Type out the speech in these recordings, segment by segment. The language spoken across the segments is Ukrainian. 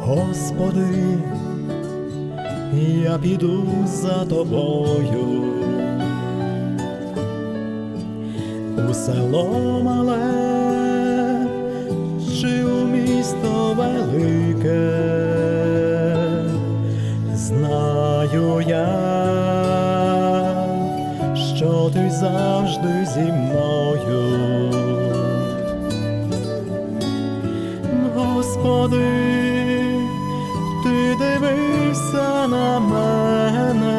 Господи, я піду за тобою. У село мале чи у місто велике, знаю я, що ти завжди зі мною. Господи, ти дивився на мене,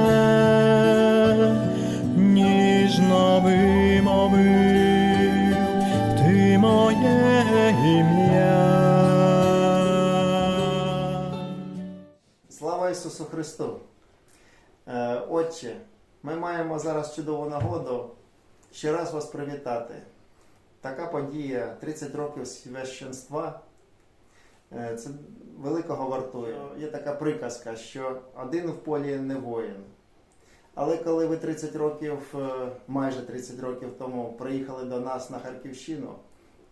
ніжно вимовив, ти моє ім'я. Слава Ісусу Христу! Е, Отче, ми маємо зараз чудову нагоду ще раз вас привітати. Така подія 30 років священства. Е, Це великого вартує. Є така приказка, що один в полі не воїн. Але коли ви 30 років, е, майже 30 років тому приїхали до нас на Харківщину,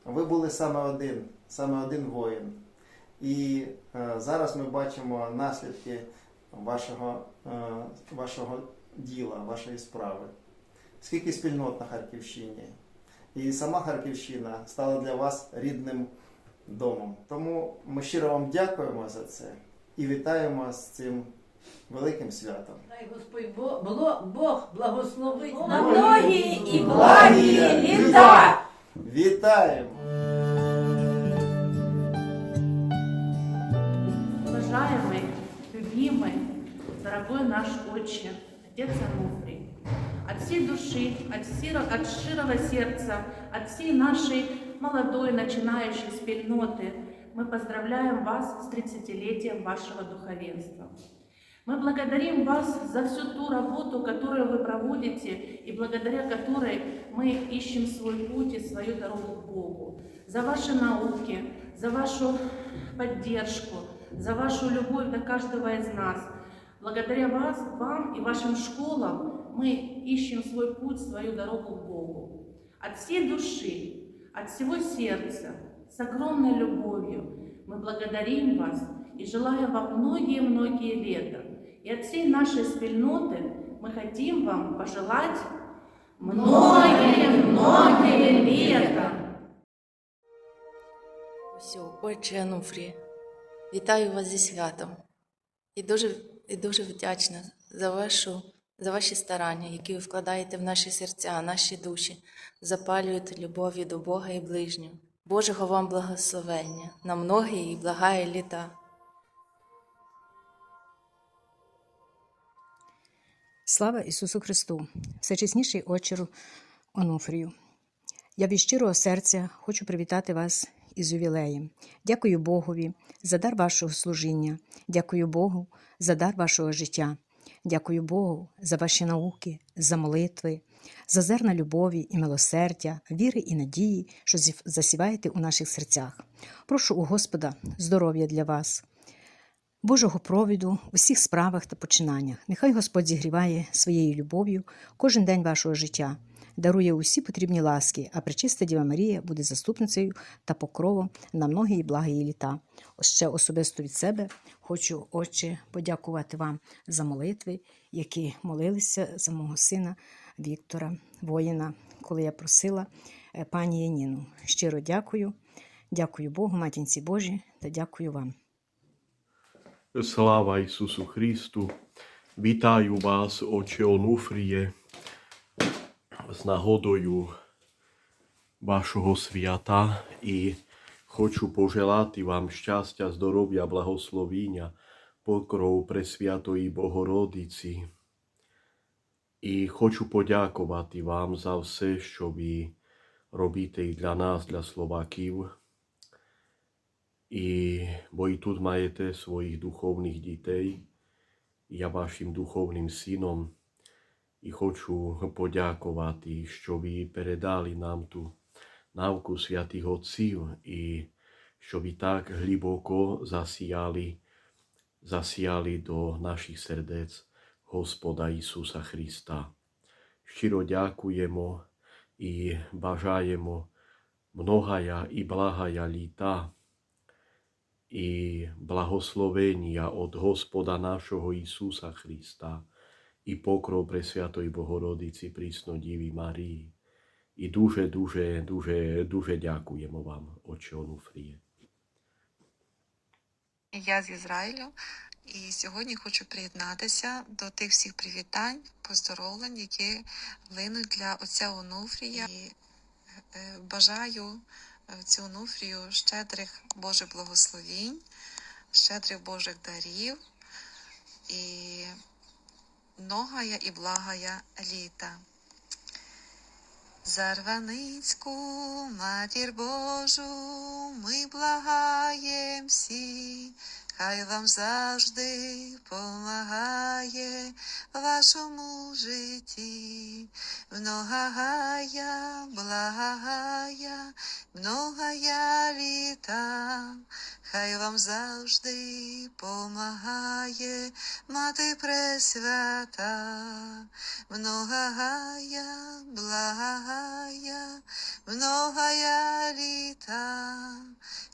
ви були саме один, саме один воїн. І е, зараз ми бачимо наслідки вашого, вашого діла, вашої справи. Скільки спільнот на Харківщині. І сама Харківщина стала для вас рідним домом. Тому ми щиро вам дякуємо за це і вітаємо з цим великим святом. Дай Господь Бог, Бог, Бог благословить на многі и благие лета. Вітаємо! Уважаемый, любимый, дорогой наш отче, отец Ануфрий, от всей души, от, сиро- от широго сердца, от всей нашей молодой начинающей спільноти мы поздравляем вас с 30-летием вашего духовенства. Мы благодарим вас за всю ту работу, которую вы проводите, и благодаря которой мы ищем свой путь и свою дорогу к Богу. За ваши науки, за вашу поддержку, за вашу любовь до каждого из нас. Благодаря вас, вам и вашим школам мы ищем свой путь, свою дорогу к Богу. От всей души, от всего сердца, с огромной любовью мы благодарим вас и желаем вам многие-многие лета. И от всей нашей спільноти мы хотим вам пожелать многие-многие лета. Усю, отче Ануфрі, вітаю вас зі святом і дуже, і дуже вдячна за, вашу, За ваші старання, які ви вкладаєте в наші серця, наші душі, запалюєте любов'ю до Бога і ближнього. Божого вам благословення на многі і благає літа. Слава Ісусу Христу, всечесніший очеру Онуфрію. Я від щирого серця хочу привітати вас із ювілеєм. Дякую Богові за дар вашого служіння. Дякую Богу за дар вашого життя. Дякую Богу за ваші науки, за молитви, за зерна любові і милосердя, віри і надії, що засіваєте у наших серцях. Прошу у Господа здоров'я для вас. Божого провіду у всіх справах та починаннях. Нехай Господь зігріває своєю любов'ю кожен день вашого життя, дарує усі потрібні ласки, а пречиста Діва Марія буде заступницею та покровом на многі благі літа. Ось Ще особисто від себе хочу, Отче, подякувати вам за молитви, які молилися за мого сина Віктора, воїна, коли я просила е, пані Яніну. Щиро дякую. Дякую Богу, матінці Божій, та дякую вам. Слава Ісусу Христу. Вітаю вас, Отче Онуфріє, з нагодою вашого свята і хочу пожелати вам щастя, здоров'я, благословіння, покров Пресвятої Богородиці. І хочу подякувати вам за все, що ви робите і для нас, для Словаків. І бо і тут маєте своїх духовних дітей. Я вашим духовним сином і хочу подякувати, що ви передали нам ту науку святих Отців і що ви так глибоко засіяли, засіяли до наших сердець Господа Ісуса Христа. Щиро дякуємо і бажаємо многая і благая літа i blahoslovenia od Gospoda našeho Isusa Krista Pre Sviatoj Bohorodici prísno Divi Marii. I дуже, дуже, дуже, дуже дякуємо вам, Отче Онуфріє. Я з Ізраїлю, і сьогодні хочу приєднатися до тих всіх привітань, поздоровлень, які линуть для отця Онуфрія. І е, бажаю отцю Онуфрію щедрих Божих благословінь, щедрих Божих дарів і многая і благая літа. Зарваницьку матір Божу, ми благаєм всі, хай вам завжди помагає вашому житті. Многая, благая, многая літа, хай вам завжди помагає мати пресвята. Многая, благая, многая літа,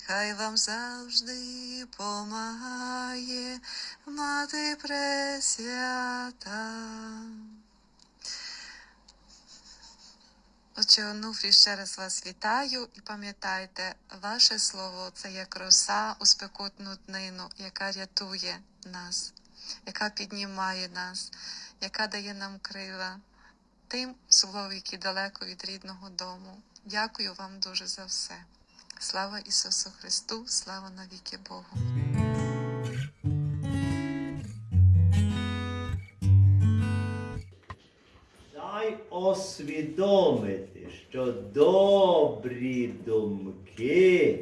хай вам завжди помагає мати пресвята. Отче Онуфрій, ще раз вас вітаю і пам'ятайте, ваше слово це як роса у спекотну днину, яка рятує нас, яка піднімає нас, яка дає нам крила тим словом, які далеко від рідного дому. Дякую вам дуже за все. Слава Ісусу Христу, слава навіки Богу. Освідомити, що добрі думки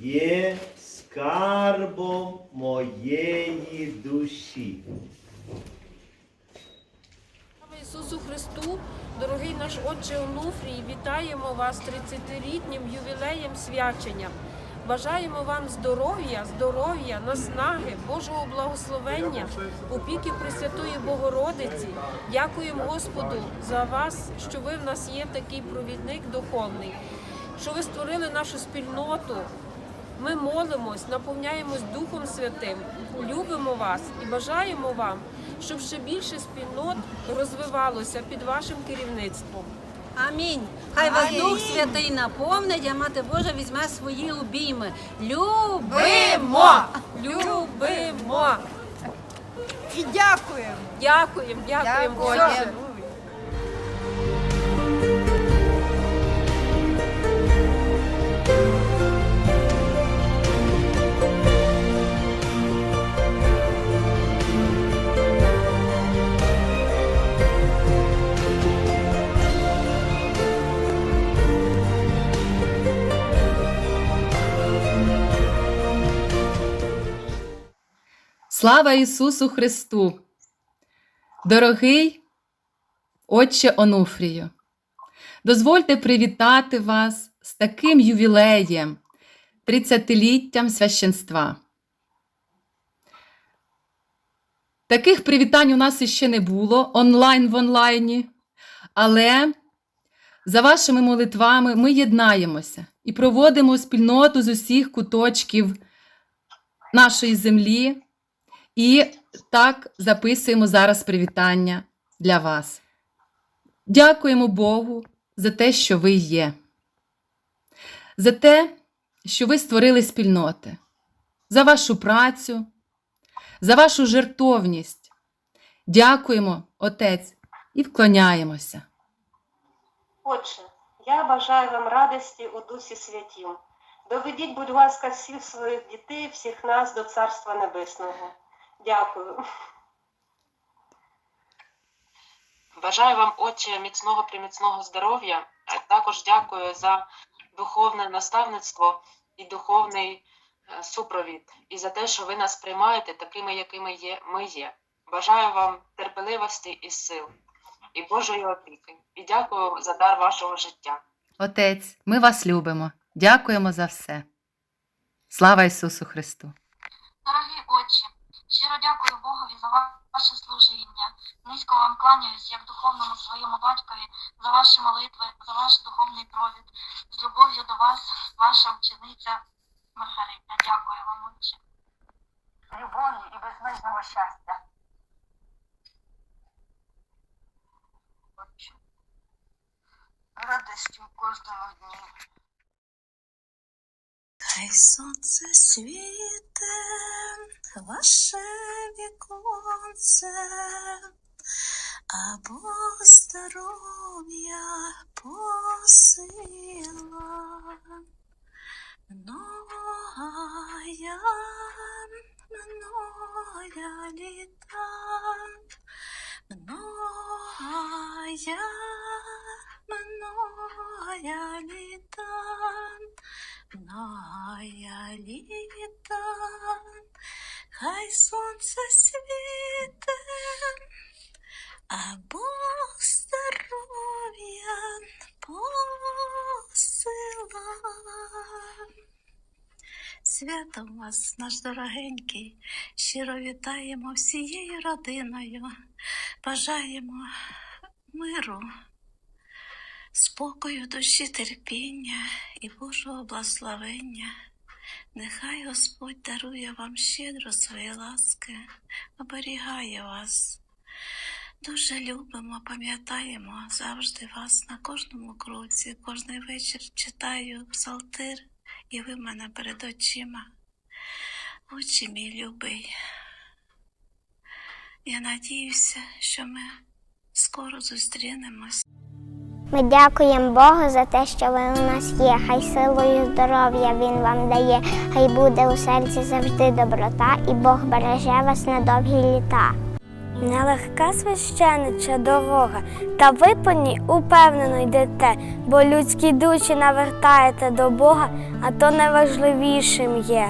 є скарбом моєї душі. Ісусу Христу, дорогий наш Отче Онуфрій, вітаємо вас 30-літнім ювілеєм свячення. Бажаємо вам здоров'я, здоров'я, наснаги, Божого благословення, опіки Пресвятої Богородиці. Дякуємо Господу за вас, що ви в нас є такий провідник духовний, що ви створили нашу спільноту. Ми молимось, наповняємось Духом Святим, любимо вас і бажаємо вам, щоб ще більше спільнот розвивалося під вашим керівництвом. Амінь. Хай вас Дух Святий наповнить, а Мати Божа візьме свої обійми. Любимо! Любимо! І дякуємо! Дякуємо, дякуємо, Дякуємо. Боже. Слава Ісусу Христу! Дорогий Отче Онуфрію, дозвольте привітати вас з таким ювілеєм, 30-літтям священства. Таких привітань у нас іще не було онлайн в онлайні, але за вашими молитвами ми єднаємося і проводимо спільноту з усіх куточків нашої землі. І так записуємо зараз привітання для вас. Дякуємо Богу за те, що ви є, за те, що ви створили спільноти, за вашу працю, за вашу жертовність. Дякуємо, Отець, і вклоняємося. Отче, я бажаю вам радості у Дусі Святім. Доведіть, будь ласка, всіх своїх дітей, всіх нас до Царства Небесного. Дякую. Бажаю вам, Отче, міцного приміцного здоров'я. а Також дякую за духовне наставництво і духовний е, супровід, і за те, що ви нас приймаєте такими, якими є, ми є. Бажаю вам терпеливості і сил, і Божої опіки. І дякую за дар вашого життя. Отець, ми вас любимо. Дякуємо за все. Слава Ісусу Христу! Дорогі отче, щиро дякую Богові за ваше служіння. Низько вам кланяюсь, як духовному своєму батькові, за ваші молитви, за ваш духовний провід. З любов'ю до вас, ваша учениця Маргарита. Дякую вам, отче. Любові і безмежного щастя. Радості у кожному дні. Хай сонце світе, ваше віконце, або здоров'я посила. Многая, многая літа, многая, многая літа. Многая літа, хай сонце світе, а Бог здоров'я посила. Святом вас, наш дорогенький, щиро вітаємо всією родиною, бажаємо миру, спокою душі, терпіння і Божого благословення. Нехай Господь дарує вам щедро свої ласки, оберігає вас. Дуже любимо, пам'ятаємо завжди вас на кожному кроці, кожний вечір читаю псалтир, і ви мене перед очима. Отче мій любий. Я надіюся, що ми скоро зустрінемось. Ми дякуємо Богу за те, що ви у нас є. Хай силою здоров'я Він вам дає, хай буде у серці завжди доброта, і Бог береже вас на довгі літа. Нелегка священича дорога, та ви по ній упевнено йдете, бо людські душі навертаєте до Бога, а то найважливішим є.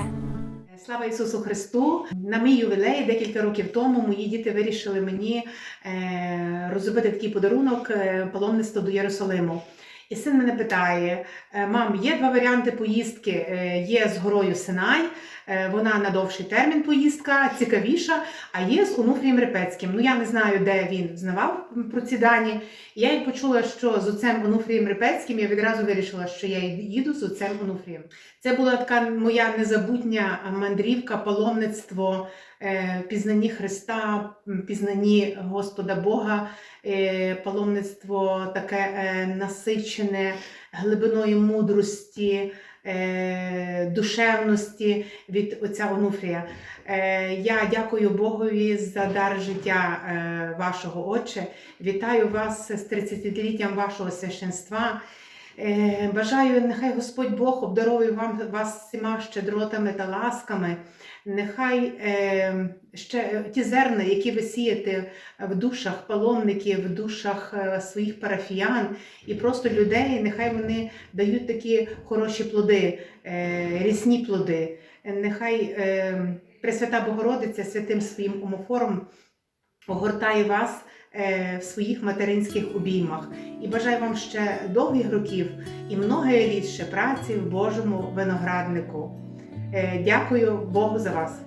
Слава Ісусу Христу! На мій ювілей декілька років тому мої діти вирішили мені е, розробити такий подарунок е, паломництво до Єрусалиму. І син мене питає: е, мам, є два варіанти поїздки. Є з горою Синай, вона на довший термін поїздка, цікавіша, а є з Онуфрієм Репецьким. Ну я не знаю, де він знавав про ці дані. Я як почула, що з отцем Онуфрієм Репецьким, я відразу вирішила, що я їду з отцем Онуфрієм. Це була така моя незабутня мандрівка, паломництво, е, пізнанні Христа, м, пізнанні Господа Бога, е, паломництво таке е, насичене глибиною мудрості, е, душевності від отця Онуфрія. Е, Я дякую Богові за дар життя е, вашого Отче. Вітаю вас з 30-літтям вашого священства. Бажаю, нехай Господь Бог обдаровує вам вас всіма щедротами та ласками. Нехай е, ще е, ті зерна, які ви сієте в душах паломників, в душах е, своїх парафіян і просто людей, нехай вони дають такі хороші плоди, е, рісні плоди. Нехай е, Пресвята Богородиця святим своїм омофором огортає вас в своїх материнських обіймах. І бажаю вам ще довгих років і много літ праці в Божому винограднику. Е, Дякую Богу за вас.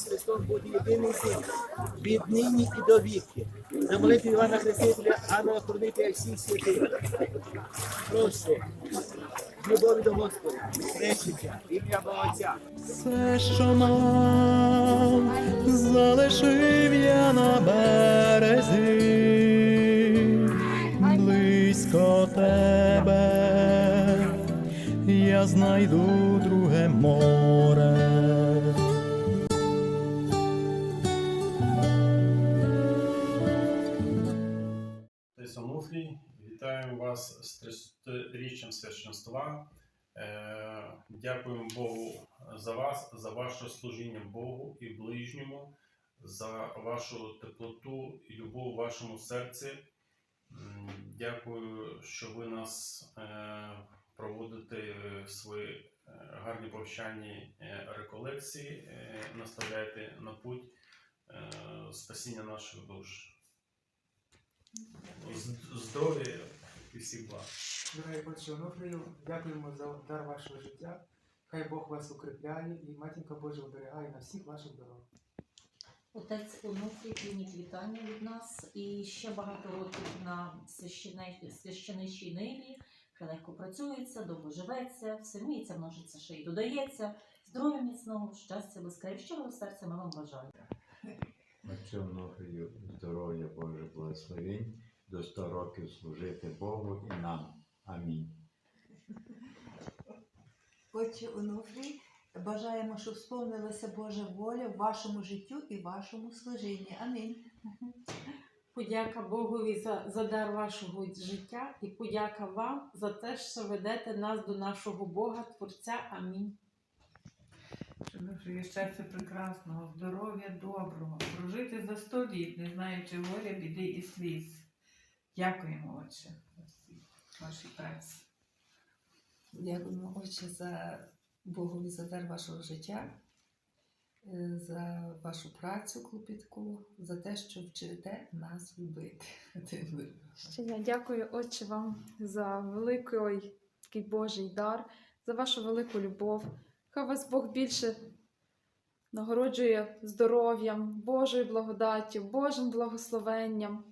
З Христом бути єдиний з них, від нині і до віки. На молитві Івана Хрестителя, Ангела Хронителя всіх святих. Прошу, любові до Господа, хрещення, ім'я Отця. Все, що мав, залишив я на березі, близько тебе, я знайду друге море. 30-річчям священства. Е, Дякуємо Богу за вас, за ваше служіння Богу і ближньому, за вашу теплоту і любов у вашому серці. Дякую, що ви нас е, проводите свої е, гарні повчальні реколекції, наставляєте на путь спасіння наших душ. Здоров'я і всіх благ. Дорогий Отче Онуфрію, дякуємо за дар вашого життя. Хай Бог вас укріпляє і матінка Божа оберігає на всіх ваших дорогах. Отець Онуфрій прийміть вітання від нас і ще багато років на священичій ниві. Легко працюється, довго живеться, все вміється, множиться, ще й додається. Здоров'я міцного, щастя, безкрай, щирого серця ми вам бажаємо. Отцю Онуфрію здоров'я Боже благословень, до 100 років служити Богу і нам. Амінь. Отче Онуфрій, бажаємо, щоб сповнилася Божа воля в вашому життю і вашому служінні. Амінь. Подяка Богові за, за дар вашого життя і подяка вам за те, що ведете нас до нашого Бога, Творця. Амінь. Онуфрію, щастя прекрасного, здоров'я доброго, прожити за сто літ, не знаючи горя, біди і сліз. Дякуємо, Отче, за всі ваші праці. Дякуємо, Отче, за Богові за дар вашого життя, е, за вашу працю клопітку, за те, що вчите нас любити. Ще я дякую, Отче, вам за великий такий Божий дар, за вашу велику любов. Хай вас Бог більше нагороджує здоров'ям, Божою благодаттю, Божим благословенням,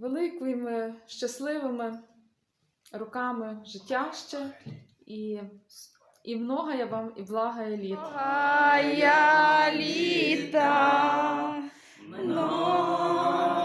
великими щасливими роками життя ще. І, і я вам, і благая літ. Благая літа, много